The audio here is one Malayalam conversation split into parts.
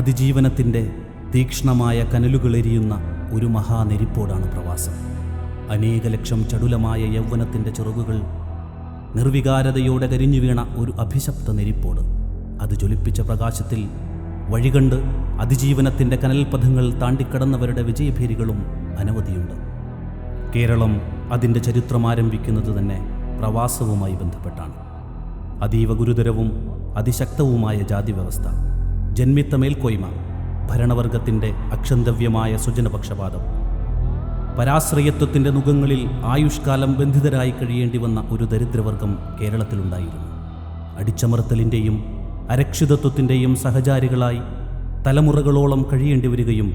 അതിജീവനത്തിന്റെ തീക്ഷ്ണമായ കനലുകളെരിയുന്ന ഒരു മഹാനെരിപ്പോടാണ് പ്രവാസം. അനേക ലക്ഷം ചടുലമായ യൗവനത്തിന്റെ ചെറുകുകൾ നിർവികാരതയോടെ കരിഞ്ഞു വീണ ഒരു അഭിശപ്ത നെരിപ്പോട്. അത് ജ്വലിപ്പിച്ച പ്രകാശത്തിൽ വഴികണ്ട് അതിജീവനത്തിന്റെ കനൽപഥങ്ങൾ താണ്ടിക്കടന്നവരുടെ വിജയഭേരികളും അനവധിയുണ്ട്. കേരളം അതിന്റെ ചരിത്രം ആരംഭിക്കുന്നത് തന്നെ പ്രവാസവുമായി ബന്ധപ്പെട്ടാണ്. അതീവ ഗുരുതരവും അതിശക്തവുമായ ജാതി വ്യവസ്ഥ ജന്മിത്ത മേൽക്കോയ്മ ഭരണവർഗത്തിന്റെ അക്ഷന്തവ്യമായ സുജനപക്ഷപാതം. പരാശ്രയത്വത്തിന്റെ മുഖങ്ങളിൽ ആയുഷ്കാലം ബന്ധിതരായി കഴിയേണ്ടി വന്ന ഒരു ദരിദ്രവർഗം കേരളത്തിലുണ്ടായിരുന്നു. അടിച്ചമർത്തലിന്റെയും അരക്ഷിതത്വത്തിന്റെയും സഹചാരികളായി തലമുറകളോളം കഴിയേണ്ടി വരികയും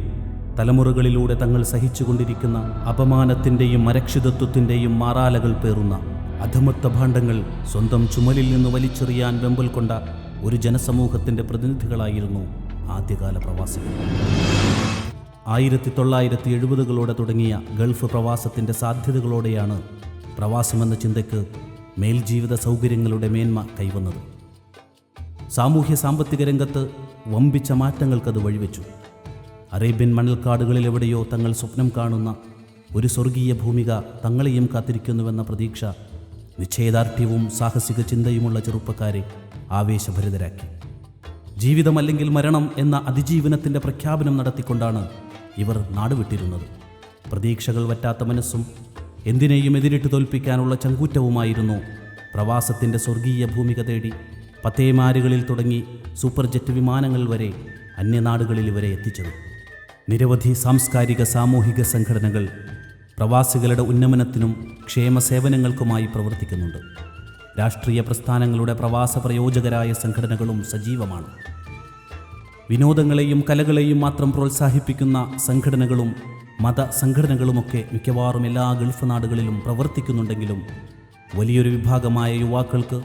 തലമുറകളിലൂടെ തങ്ങൾ സഹിച്ചുകൊണ്ടിരിക്കുന്ന അപമാനത്തിന്റെയും അരക്ഷിതത്വത്തിന്റെയും മാറാലകൾ പേറുന്ന അധമത്വ ഭാണ്ഡങ്ങൾ സ്വന്തം ചുമലിൽ നിന്ന് വലിച്ചെറിയാൻ വെമ്പൽ കൊണ്ട ഒരു ജനസമൂഹത്തിന്റെ പ്രതിനിധികളായിരുന്നു ആദ്യകാല പ്രവാസികൾ. ആയിരത്തി തൊള്ളായിരത്തി എഴുപതുകളോടെ തുടങ്ങിയ ഗൾഫ് പ്രവാസത്തിന്റെ സാധ്യതകളോടെയാണ് പ്രവാസമെന്ന ചിന്തയ്ക്ക് മേൽജീവിത സൗകര്യങ്ങളുടെ മേന്മ കൈവന്നത്. സാമൂഹ്യ സാമ്പത്തിക രംഗത്ത് വമ്പിച്ച മാറ്റങ്ങൾക്കത് വഴിവെച്ചു. അറേബ്യൻ മണൽക്കാടുകളിൽ എവിടെയോ തങ്ങൾ സ്വപ്നം കാണുന്ന ഒരു സ്വർഗീയ ഭൂമിക തങ്ങളെയും കാത്തിരിക്കുന്നുവെന്ന പ്രതീക്ഷ നിശ്ചയദാർഢ്യവും സാഹസിക ചിന്തയുമുള്ള ചെറുപ്പക്കാരെ ആവേശഭരിതരാക്കി. ജീവിതമല്ലെങ്കിൽ മരണം എന്ന അതിജീവനത്തിന്റെ പ്രഖ്യാപനം നടത്തിക്കൊണ്ടാണ് ഇവർ നാടുവിട്ടിരുന്നത്. പ്രതീക്ഷകൾ വറ്റാത്ത മനസ്സും എന്തിനേയും എതിരിട്ട് തോൽപ്പിക്കാനുള്ള ചങ്കൂറ്റവുമായിരുന്നു പ്രവാസത്തിന്റെ സ്വർഗീയ ഭൂമിക തേടി പത്തേമാരുകളിൽ തുടങ്ങി സൂപ്പർ ജെറ്റ് വിമാനങ്ങൾ വരെ അന്യനാടുകളിൽ ഇവരെ എത്തിച്ചത്. നിരവധി സാംസ്കാരിക സാമൂഹിക സംഘടനകൾ പ്രവാസികളുടെ ഉന്നമനത്തിനും ക്ഷേമ സേവനങ്ങൾക്കുമായി പ്രവർത്തിക്കുന്നുണ്ട്. രാഷ്ട്രീയ പ്രസ്ഥാനങ്ങളുടെ പ്രവാസ പ്രയോജകരായ സംഘടനകളും സജീവമാണ്. വിനോദങ്ങളെയും കലകളെയും മാത്രം പ്രോത്സാഹിപ്പിക്കുന്ന സംഘടനകളും മത സംഘടനകളുമൊക്കെ മിക്കവാറും എല്ലാ ഗൾഫ് നാടുകളിലും പ്രവർത്തിക്കുന്നുണ്ടെങ്കിലും വലിയൊരു വിഭാഗമായ യുവാക്കൾക്ക്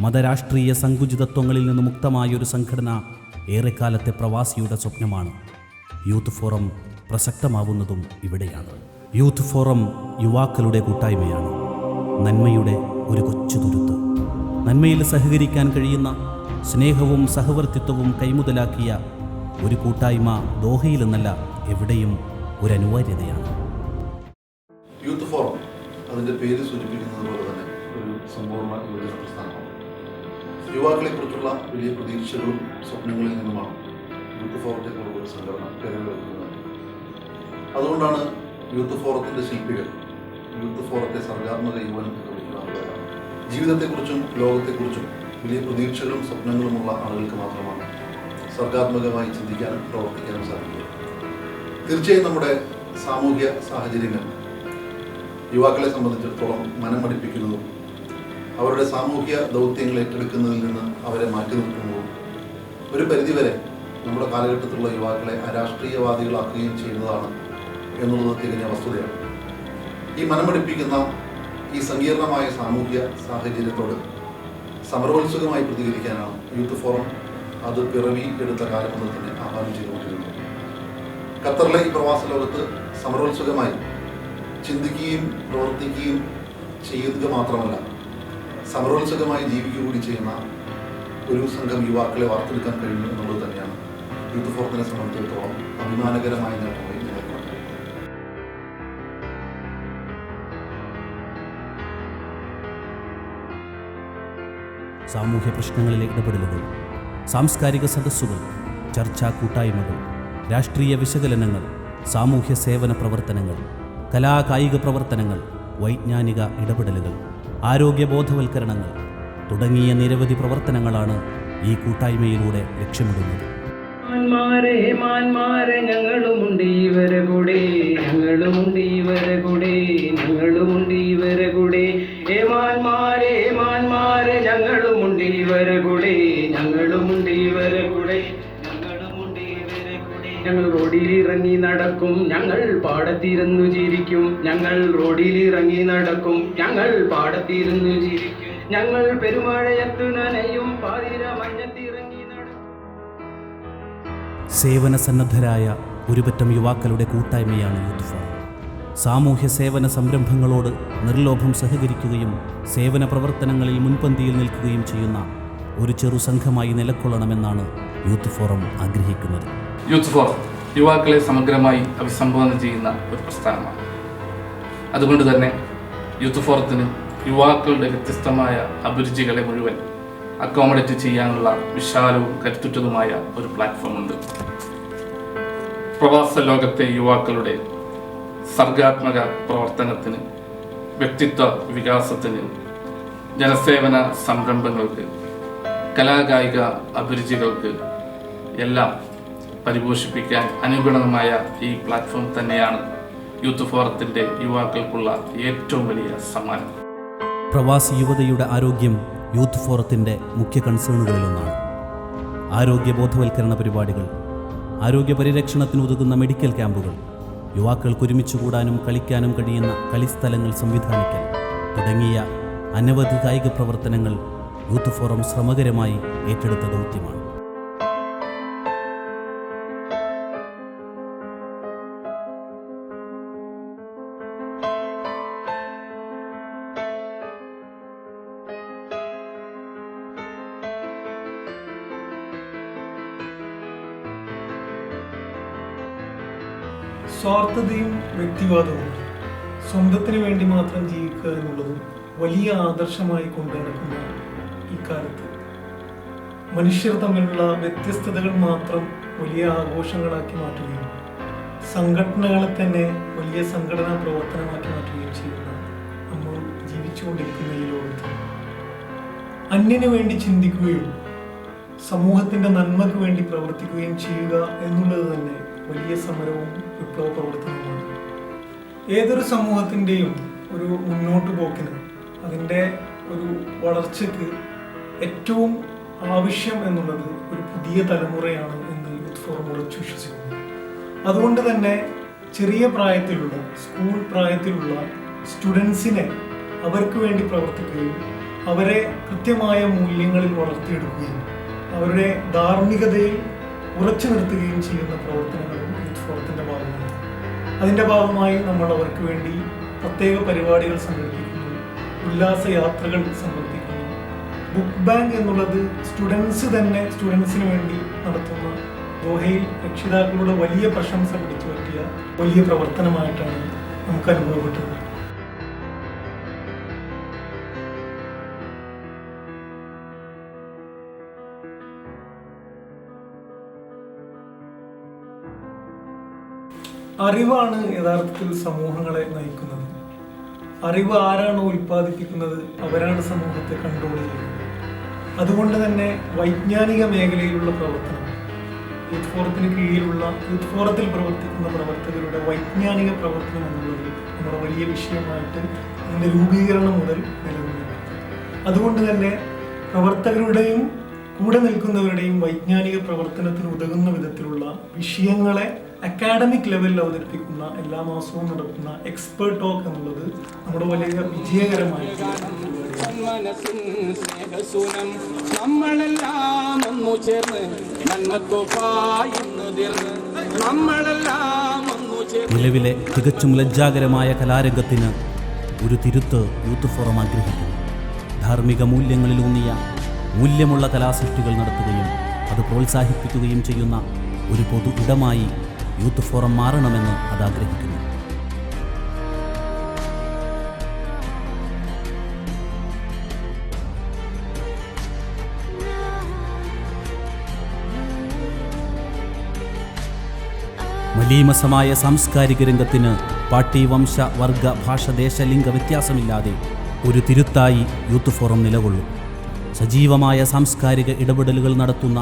മതരാഷ്ട്രീയ സങ്കുചിതത്വങ്ങളിൽ നിന്ന് മുക്തമായ ഒരു സംഘടന ഏറെക്കാലത്തെ പ്രവാസിയുടെ സ്വപ്നമാണ്. യൂത്ത് ഫോറം പ്രസക്തമാവുന്നതും ഇവിടെയാണ്. യൂത്ത് ഫോറം യുവാക്കളുടെ കൂട്ടായ്മയാണ്. നന്മയുടെ ഒരു കൊച്ചു തുരുത്ത്. നന്മയിൽ സഹകരിക്കാൻ കഴിയുന്ന സ്നേഹവും സഹവർത്തിത്വവും കൈമുതലാക്കിയ ഒരു കൂട്ടായ്മ ദോഹയിൽ നിന്നല്ല എവിടെയും ഒരു അനിവാര്യതയാണ്. യൂത്ത് ഫോറം അതിന്റെ പേര് സൂചിപ്പിക്കുന്നത് പോലെ തന്നെ ഒരു സമ്പൂർണ യുവജന പ്രസ്ഥാനമാണ്. യുവാക്കളെ കുറിച്ചുള്ള വലിയ പ്രതീക്ഷകളും സ്വപ്നങ്ങളിൽ നിന്നുമാണ് യൂത്ത് ഫോറത്തെ പോലുള്ള സംഘടന അതുകൊണ്ടാണ് യൂത്ത് ഫോറത്തിന്റെ ശില്പികൾ യൂത്ത് ഫോറത്തെ സർഗാത്മക യുവൻ എന്ന് വിളിക്കുന്ന ആളുകളാണ്. ജീവിതത്തെക്കുറിച്ചും ലോകത്തെക്കുറിച്ചും വലിയ പ്രതീക്ഷകളും സ്വപ്നങ്ങളുമുള്ള ആളുകൾക്ക് മാത്രമാണ് സർഗാത്മകമായി ചിന്തിക്കാനും പ്രവർത്തിക്കാനും സാധിക്കുക. തീർച്ചയായും നമ്മുടെ സാമൂഹ്യ സാഹചര്യങ്ങൾ യുവാക്കളെ സംബന്ധിച്ചിടത്തോളം മനമടിപ്പിക്കുന്നതും അവരുടെ സാമൂഹ്യ ദൗത്യങ്ങൾ ഏറ്റെടുക്കുന്നതിൽ നിന്ന് അവരെ മാറ്റി നിർത്തുന്നതും ഒരു പരിധിവരെ നമ്മുടെ കാലഘട്ടത്തിലുള്ള യുവാക്കളെ അരാഷ്ട്രീയവാദികളാക്കുകയും ചെയ്യുന്നതാണ് എന്നുള്ളത് തികഞ്ഞ വസ്തുതയാണ്. ഈ മനമടിപ്പിക്കുന്ന ഈ സങ്കീർണമായ സാമൂഹ്യ സാഹചര്യത്തോട് സമരോത്സുകമായി പ്രതികരിക്കാനാണ് യൂത്ത് ഫോറം അത് പിറവി എടുത്ത കാലം മുതൽ തന്നെ ആഹ്വാനം ചെയ്തുകൊണ്ടിരുന്നത്. ഖത്തറിലെ ഈ പ്രവാസ ലോകത്ത് സമരോത്സുകമായി ചിന്തിക്കുകയും പ്രവർത്തിക്കുകയും ചെയ്യുക മാത്രമല്ല സമരോത്സുകമായി ജീവിക്കുക കൂടി ചെയ്യുന്ന ഒരു സംഘം യുവാക്കളെ വാർത്തെടുക്കാൻ കഴിയുന്നു എന്നുള്ളത് തന്നെയാണ് യൂത്ത് ഫോറത്തിനെ സംബന്ധിച്ചിടത്തോളം അഭിമാനകരമായ നേട്ടമായി സാമൂഹ്യ പ്രശ്നങ്ങളിലെ ഇടപെടലുകൾ സാംസ്കാരിക സദസ്സുകൾ ചർച്ചാ കൂട്ടായ്മകൾ രാഷ്ട്രീയ വിശകലനങ്ങൾ സാമൂഹ്യ സേവന പ്രവർത്തനങ്ങൾ കലാകായിക പ്രവർത്തനങ്ങൾ വൈജ്ഞാനിക ഇടപെടലുകൾ ആരോഗ്യ ബോധവൽക്കരണങ്ങൾ തുടങ്ങിയ നിരവധി പ്രവർത്തനങ്ങളാണ് ഈ കൂട്ടായ്മയിലൂടെ ലക്ഷ്യമിടുന്നത്. ഞങ്ങളുമുണ്ട് ഇവരെ കൂടെ ഞങ്ങളുമുണ്ട് ഇവരെ കൂടെ ഞങ്ങളുമുണ്ട് ഇവരെ കൂടെ ഏ മാന്മാരെ ഞങ്ങളുമുണ്ട് ഇവരെ ഞങ്ങളുമുണ്ട് ഇവരെ ഞങ്ങൾ റോഡിൽ ഇറങ്ങി നടക്കും ഞങ്ങൾ പാടത്തിരുന്നു ജീവിക്കും ഞങ്ങൾ റോഡിൽ ഇറങ്ങി നടക്കും ഞങ്ങൾ പാടത്തിരുന്നു ജീവിക്കും ഞങ്ങൾ പെരുമഴയത്തു നനയും പാതിര മഞ്ഞത്തിറങ്ങി നടക്കും. സേവന സന്നദ്ധരായ ഒരുപറ്റം യുവാക്കളുടെ കൂട്ടായ്മയാണ് യൂത്ത് ഫോറം സാമൂഹ്യ സേവന സംരംഭങ്ങളോട് നിർലോഭം സഹകരിക്കുകയും സേവന പ്രവർത്തനങ്ങളിൽ മുൻപന്തിയിൽ നിൽക്കുകയും ചെയ്യുന്ന ഒരു ചെറു സംഘമായി നിലക്കൊള്ളണമെന്നാണ് യൂത്ത് ഫോറം ആഗ്രഹിക്കുന്നത്. യൂത്ത് ഫോറം യുവാക്കളെ സമഗ്രമായി അഭിസംബോധന ചെയ്യുന്ന ഒരു പ്രസ്ഥാനമാണ്. അതുകൊണ്ട് തന്നെ യൂത്ത് ഫോറത്തിന് യുവാക്കളുടെ വ്യത്യസ്തമായ അഭിരുചികളെ മുഴുവൻ അക്കോമഡേറ്റ് ചെയ്യാനുള്ള വിശാലവും കരുത്തുറ്റതുമായ ഒരു പ്ലാറ്റ്ഫോം ഉണ്ട്. പ്രവാസ ലോകത്തെ യുവാക്കളുടെ സർഗാത്മക പ്രവർത്തനത്തിന് വ്യക്തിത്വ വികാസത്തിന് ജനസേവന സംരംഭങ്ങൾക്ക് കലാകായിക അഭിരുചികൾക്ക് എല്ലാം പരിപോഷിപ്പിക്കാൻ അനുഗുണമായ ഈ പ്ലാറ്റ്ഫോം തന്നെയാണ് യൂത്ത് ഫോറത്തിന്റെ യുവാക്കൾക്കുള്ള ഏറ്റവും വലിയ സമ്മാനം. പ്രവാസി യുവതയുടെ ആരോഗ്യം യൂത്ത് ഫോറത്തിന്റെ മുഖ്യ കൺസേണുകളിലൊന്നാണ്. ആരോഗ്യ ബോധവൽക്കരണ പരിപാടികൾ ആരോഗ്യ പരിരക്ഷണത്തിന് ഉതകുന്ന മെഡിക്കൽ ക്യാമ്പുകൾ യുവാക്കൾക്ക് ഒരുമിച്ച് കൂടാനും കളിക്കാനും കഴിയുന്ന കളിസ്ഥലങ്ങൾ സംവിധാനിക്കൽ തുടങ്ങിയ അനവധി കായിക പ്രവർത്തനങ്ങൾ യൂത്ത് ഫോറം ശ്രമകരമായി ഏറ്റെടുത്ത ദൗത്യമാണ്. സ്വാർത്ഥതയും വ്യക്തിവാദവും സ്വന്തത്തിന് വേണ്ടി മാത്രം ജീവിക്കുക എന്നുള്ളതും വലിയ ആദർശമായി കൊണ്ടു നടക്കുന്ന ഇക്കാലത്ത് കാലത്ത്. മനുഷ്യർ തമ്മിലുള്ള വ്യത്യസ്തതകൾ മാത്രം വലിയ ആഘോഷങ്ങളാക്കി മാറ്റുകയും സംഘടനകളെ തന്നെ വലിയ സംഘടനാ പ്രവർത്തനമാക്കി മാറ്റുകയും ചെയ്യുന്ന നമ്മൾ ജീവിച്ചുകൊണ്ടിരിക്കുന്ന ഈ ലോകത്ത്. അന്യനു വേണ്ടി ചിന്തിക്കുകയും സമൂഹത്തിന്റെ നന്മയ്ക്ക് വേണ്ടി പ്രവർത്തിക്കുകയും ചെയ്യുക എന്നുള്ളത് തന്നെ വലിയ സമരവും വിപ്ലവ പ്രവർത്തനങ്ങളാണ് ഏതൊരു സമൂഹത്തിന്റെയും ഒരു മുന്നോട്ട് പോക്കിന് അതിന്റെ ഒരു വളർച്ചയ്ക്ക് ഏറ്റവും ആവശ്യം എന്നുള്ളത് ഒരു പുതിയ തലമുറയാണ് എന്ന് യൂത്ത് ഫോറം ഉറച്ചു വിശ്വസിക്കുന്നു. അതുകൊണ്ട് തന്നെ ചെറിയ പ്രായത്തിലുള്ള സ്കൂൾ പ്രായത്തിലുള്ള സ്റ്റുഡൻസിനെ അവർക്ക് വേണ്ടി പ്രവർത്തിക്കുകയും അവരെ കൃത്യമായ മൂല്യങ്ങളിൽ വളർത്തിയെടുക്കുകയും അവരുടെ ധാർമ്മികതയിൽ ഉറച്ചു നിർത്തുകയും ചെയ്യുന്ന ഭാഗമാണ് അതിന്റെ ഭാഗമായി നമ്മൾ അവർക്ക് വേണ്ടി പ്രത്യേക പരിപാടികൾ സംഘടിപ്പിക്കുന്നു. ഉല്ലാസ യാത്രകൾ സംഘടിപ്പിക്കുന്നു. ബുക്ക് ബാങ്ക് എന്നുള്ളത് സ്റ്റുഡൻസ് തന്നെ സ്റ്റുഡൻസിന് വേണ്ടി നടത്തുന്ന ദോഹയിൽ രക്ഷിതാക്കളുടെ വലിയ പ്രശംസ പിടിച്ചു പറ്റിയ വലിയ പ്രവർത്തനമായിട്ടാണ് നമുക്ക് അനുഭവപ്പെട്ടത്. അറിവാണ് യഥാർത്ഥത്തിൽ സമൂഹങ്ങളെ നയിക്കുന്നത്. അറിവ് ആരാണോ ഉൽപ്പാദിപ്പിക്കുന്നത് അവരാണ് സമൂഹത്തെ കൺട്രോൾ ചെയ്യുന്നത്. അതുകൊണ്ട് തന്നെ വൈജ്ഞാനിക മേഖലയിലുള്ള പ്രവർത്തനം യൂത്ത് ഫോറത്തിന് കീഴിലുള്ള യൂത്ത് ഫോറത്തിൽ പ്രവർത്തിക്കുന്ന പ്രവർത്തകരുടെ വൈജ്ഞാനിക പ്രവർത്തനം എന്നുള്ളത് നമ്മുടെ വലിയ വിഷയമായിട്ട് അതിന്റെ രൂപീകരണം മുതൽ നിലനിന്നു അതുകൊണ്ട് തന്നെ പ്രവർത്തകരുടെയും കൂടെ നിൽക്കുന്നവരുടെയും വൈജ്ഞാനിക പ്രവർത്തനത്തിന് ഉതകുന്ന വിധത്തിലുള്ള വിഷയങ്ങളെ അക്കാഡമിക് ലെവലിൽ അവതരിപ്പിക്കുന്ന എല്ലാ മാസവും നടക്കുന്ന എക്സ്പേർട്ട് ടോക്ക് എന്നുള്ളത് നമ്മുടെ വലിയ വിജയകരമായ നമ്മളെല്ലാം ഒന്നു ചേർന്ന് നമ്മളെല്ലാം ഒന്നു ചേർന്ന് നിലവിലെ തികച്ചും ലജ്ജാകരമായ കലാരംഗത്തിന് ഒരു തിരുത്ത് യൂത്ത് ഫോറം ആഗ്രഹിക്കുന്നു. ധാർമ്മിക മൂല്യങ്ങളിലൂന്നിയ മൂല്യമുള്ള കലാസൃഷ്ടികൾ നടത്തുകയും അത് പ്രോത്സാഹിപ്പിക്കുകയും ചെയ്യുന്ന ഒരു പൊതു ഇടമായി യൂത്ത് ഫോറം മാറണമെന്ന് അത് ആഗ്രഹിക്കുന്നു മലീമസമായ സാംസ്കാരിക രംഗത്തിന് പാട്ടി വംശ വർഗ ഭാഷ ദേശലിംഗ വ്യത്യാസമില്ലാതെ ഒരു തിരുത്തായി യൂത്ത് ഫോറം നിലകൊള്ളും. സജീവമായ സാംസ്കാരിക ഇടപെടലുകൾ നടത്തുന്ന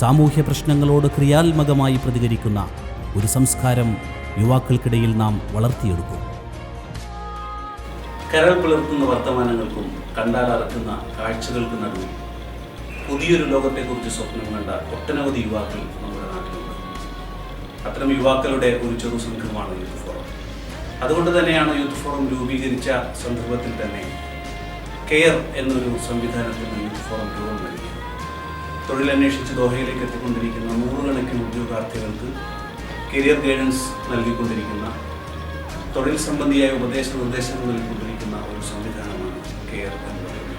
സാമൂഹ്യ പ്രശ്നങ്ങളോട് ക്രിയാത്മകമായി പ്രതികരിക്കുന്ന ഒരു സംസ്കാരം യുവാക്കൾക്കിടയിൽ നാം വളർത്തിയെടുക്കും. കരൾ പുലർത്തുന്ന വർത്തമാനങ്ങൾക്കും കണ്ടാലറക്കുന്ന കാഴ്ചകൾക്കും നടുവിൽ പുതിയൊരു ലോകത്തെക്കുറിച്ച് സ്വപ്നം കണ്ട ഒട്ടനവധി യുവാക്കൾ നമ്മുടെ നാട്ടിലുണ്ട്. അത്തരം യുവാക്കളുടെ ഒരു ചെറു സംഘമാണ് യൂത്ത് ഫോറം. അതുകൊണ്ട് തന്നെയാണ് യൂത്ത് ഫോറം രൂപീകരിച്ച സന്ദർഭത്തിൽ തന്നെ കെയർ എന്നൊരു സംവിധാനത്തിൽ യൂത്ത് ഫോറം രൂപം നൽകി. തൊഴിലന്വേഷിച്ച് ദോഹയിലേക്ക് എത്തിക്കൊണ്ടിരിക്കുന്ന നൂറുകണക്കിന് ഉദ്യോഗാർത്ഥികൾക്ക് കരിയർ ഗൈഡൻസ് നൽകിക്കൊണ്ടിരിക്കുന്ന തൊഴിൽ സംബന്ധിയായ ഉപദേശ നിർദ്ദേശങ്ങൾ നൽകിക്കൊണ്ടിരിക്കുന്ന ഒരു സംവിധാനമാണ് കെയർ എന്ന് പറയുന്നത്.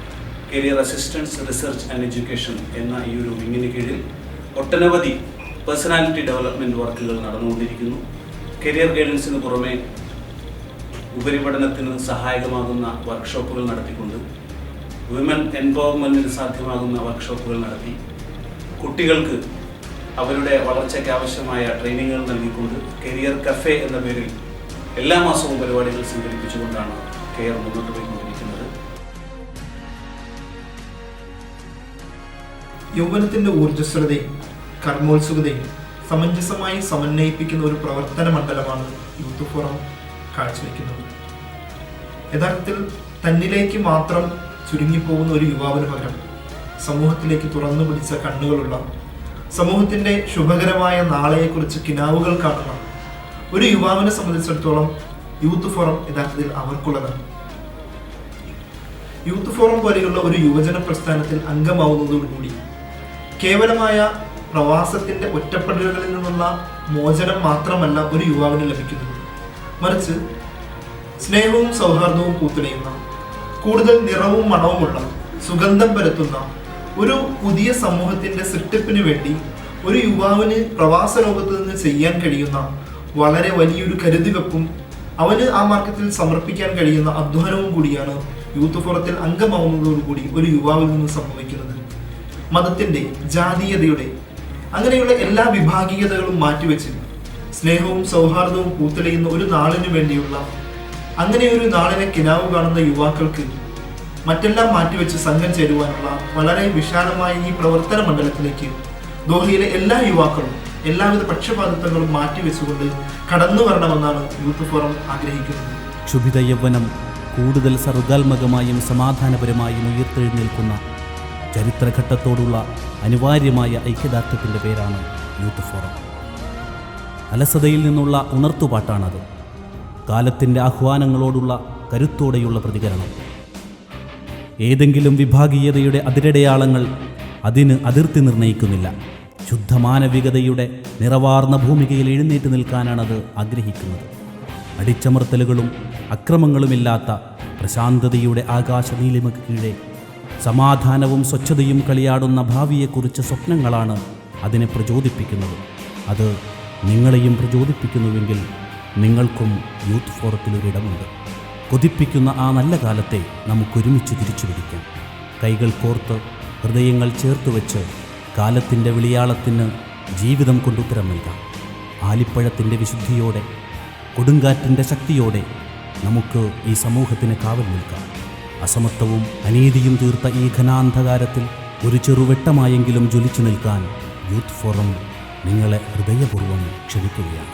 Career assistance research and education എന്ന ഈ ഒരു വിങ്ങിന് കീഴിൽ ഒട്ടനവധി പേഴ്സണാലിറ്റി ഡെവലപ്മെന്റ് വർക്കുകൾ നടന്നുകൊണ്ടിരിക്കുന്നു. കരിയർ ഗൈഡൻസിന് പുറമെ ഉപരിപഠനത്തിന് സഹായകമാകുന്ന വർക്ക്ഷോപ്പുകൾ നടത്തിക്കൊണ്ട് വിമൻ എംപവർമെന്റിന് സാധ്യമാകുന്ന വർക്ക്ഷോപ്പുകൾ നടത്തി കുട്ടികൾക്ക് അവരുടെ വളർച്ചയ്ക്ക് ആവശ്യമായ ട്രെയിനിങ്ങുകൾ നൽകിക്കൊണ്ട് കരിയർ കഫേ എന്ന പേരിൽ എല്ലാ മാസവും പരിപാടികൾ സംഘടിപ്പിച്ചുകൊണ്ടാണ് കെയർ മുന്നോട്ട് പോയിക്കൊണ്ടിരിക്കുന്നത്. യൗവനത്തിന്റെ ഊർജസ്വലതയും കർമ്മോത്സുകതയും സമഞ്ജസമായി സമന്വയിപ്പിക്കുന്ന ഒരു പ്രവർത്തന മണ്ഡലമാണ് യൂത്ത് ഫോറം കാഴ്ചവെക്കുന്നത്. യഥാർത്ഥത്തിൽ തന്നിലേക്ക് മാത്രം ചുരുങ്ങിപ്പോകുന്ന ഒരു യുവാവിന് പകരം സമൂഹത്തിലേക്ക് തുറന്നു പിടിച്ച കണ്ണുകളുള്ള സമൂഹത്തിന്റെ ശുഭകരമായ നാളെയെക്കുറിച്ച് കിനാവുകൾ കാണണം. ഒരു യുവാവിനെ സംബന്ധിച്ചിടത്തോളം യൂത്ത് ഫോറം യഥാർത്ഥത്തിൽ അവർക്കുള്ളതാണ്. യൂത്ത് ഫോറം പോലെയുള്ള ഒരു യുവജന പ്രസ്ഥാനത്തിൽ അംഗമാവുന്നതോടുകൂടി കേവലമായ പ്രവാസത്തിന്റെ ഒറ്റപ്പെടലുകളിൽ നിന്നുള്ള മോചനം മാത്രമല്ല ഒരു യുവാവിന് ലഭിക്കുന്നത്. മറിച്ച് സ്നേഹവും സൗഹാർദ്ദവും പൂത്തുലയുന്ന കൂടുതൽ നിറവും മണവുമുള്ള സുഗന്ധം പരത്തുന്ന ഒരു പുതിയ സമൂഹത്തിന്റെ സൃഷ്ടിപ്പിന് വേണ്ടി ഒരു യുവാവിന് പ്രവാസ ലോകത്ത് നിന്ന് ചെയ്യാൻ കഴിയുന്ന വളരെ വലിയൊരു കരുതിവെപ്പും അവന് ആ മാർഗത്തിൽ സമർപ്പിക്കാൻ കഴിയുന്ന അധ്വാനവും കൂടിയാണ് യൂത്ത് ഫോറത്തിൽ അംഗമാവുന്നതോടുകൂടി ഒരു യുവാവിൽ നിന്ന് സംഭവിക്കുന്നത്. മതത്തിന്റെ ജാതീയതയുടെ അങ്ങനെയുള്ള എല്ലാ വിഭാഗീയതകളും മാറ്റിവെച്ച് സ്നേഹവും സൗഹാർദ്ദവും പൂത്തെളിയുന്ന ഒരു നാളിനു വേണ്ടിയുള്ള അങ്ങനെ ഒരു നാളിനെ കിനാവ് കാണുന്ന യുവാക്കൾക്ക് മറ്റെല്ലാം മാറ്റിവെച്ച് സംഘം ചേരുവാനുള്ള വളരെ വിശാലമായ ഈ പ്രവർത്തന മണ്ഡലത്തിലേക്ക് ദോഹയിലെ എല്ലാ യുവാക്കളും എല്ലാവിധ പക്ഷപാതിത്വങ്ങളും മാറ്റിവെച്ചുകൊണ്ട് കടന്നു വരണമെന്നാണ് യൂത്ത് ഫോറം ആഗ്രഹിക്കുന്നത്. ക്ഷുഭിത യൗവനം കൂടുതൽ സർഗാത്മകമായും സമാധാനപരമായും ഉയർത്തെഴുന്നേൽക്കുന്ന ചരിത്രഘട്ടത്തോടുള്ള അനിവാര്യമായ ഐക്യദാർഢ്യത്തിന്റെ പേരാണ് യൂത്ത് ഫോറം. അലസതയിൽ നിന്നുള്ള ഉണർത്തുപാട്ടാണത്. കാലത്തിന്റെ ആഹ്വാനങ്ങളോടുള്ള കരുത്തോടെയുള്ള പ്രതികരണം. ഏതെങ്കിലും വിഭാഗീയതയുടെ അതിരടയാളങ്ങൾ അതിന് അതിർത്തി നിർണയിക്കുന്നില്ല. ശുദ്ധമാനവികതയുടെ നിറവാർന്ന ഭൂമികയിൽ എഴുന്നേറ്റ് നിൽക്കാനാണത് ആഗ്രഹിക്കുന്നത്. അടിച്ചമർത്തലുകളും അക്രമങ്ങളുമില്ലാത്ത പ്രശാന്തതയുടെ ആകാശ നീലിമക്ക് കീഴെ സമാധാനവും സ്വച്ഛതയും കളിയാടുന്ന ഭാവിയെക്കുറിച്ച് സ്വപ്നങ്ങളാണ് അതിനെ പ്രചോദിപ്പിക്കുന്നത്. അത് നിങ്ങളെയും പ്രചോദിപ്പിക്കുന്നുവെങ്കിൽ നിങ്ങൾക്കും യൂത്ത് ഫോറത്തിലൊരിടമുണ്ട് കൊതിപ്പിക്കുന്ന ആ നല്ല കാലത്തെ നമുക്കൊരുമിച്ച് തിരിച്ചു പിടിക്കാം. കൈകൾ കോർത്ത് ഹൃദയങ്ങൾ ചേർത്ത് വെച്ച് കാലത്തിന്റെ വിളിയാളത്തിന് ജീവിതം കൊണ്ടുത്തരം നൽകാം. ആലിപ്പഴത്തിന്റെ വിശുദ്ധിയോടെ കൊടുങ്കാറ്റിന്റെ ശക്തിയോടെ നമുക്ക് ഈ സമൂഹത്തിന് കാവൽ നിൽക്കാം. അസമത്വവും അനീതിയും തീർത്ത ഈ ഘനാന്ധകാരത്തിൽ ഒരു ചെറുവെട്ടമായെങ്കിലും ജ്വലിച്ചു നിൽക്കാൻ യൂത്ത് ഫോറം നിങ്ങളെ ഹൃദയപൂർവം ക്ഷണിക്കുകയാണ്.